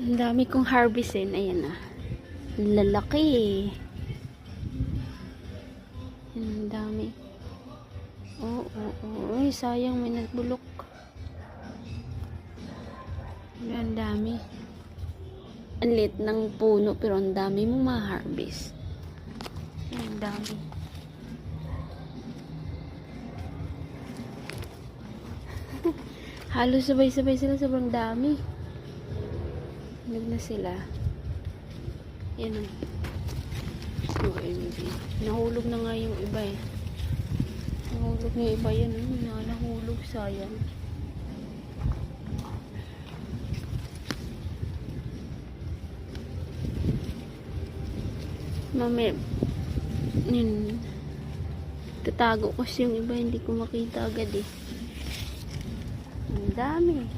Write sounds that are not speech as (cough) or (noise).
Ang dami kong harvestin. Ayan na. Ang lalaki. Ang dami. Oo, oo, oo. Ay, sayang may nagbulok. Ang dami. Ang lit ng puno pero ang dami mo ma-harvest. Ang dami. (laughs) Halos sabay-sabay sila, sobrang dami. Nag na sila. Yan o. OMG. Nahulog na nga yung iba eh. Nahulog na yung iba yan. oh. Na, nahulog, sayang. Mami, yun. Tatago kasi yung iba, hindi ko makita agad eh. Ang dami.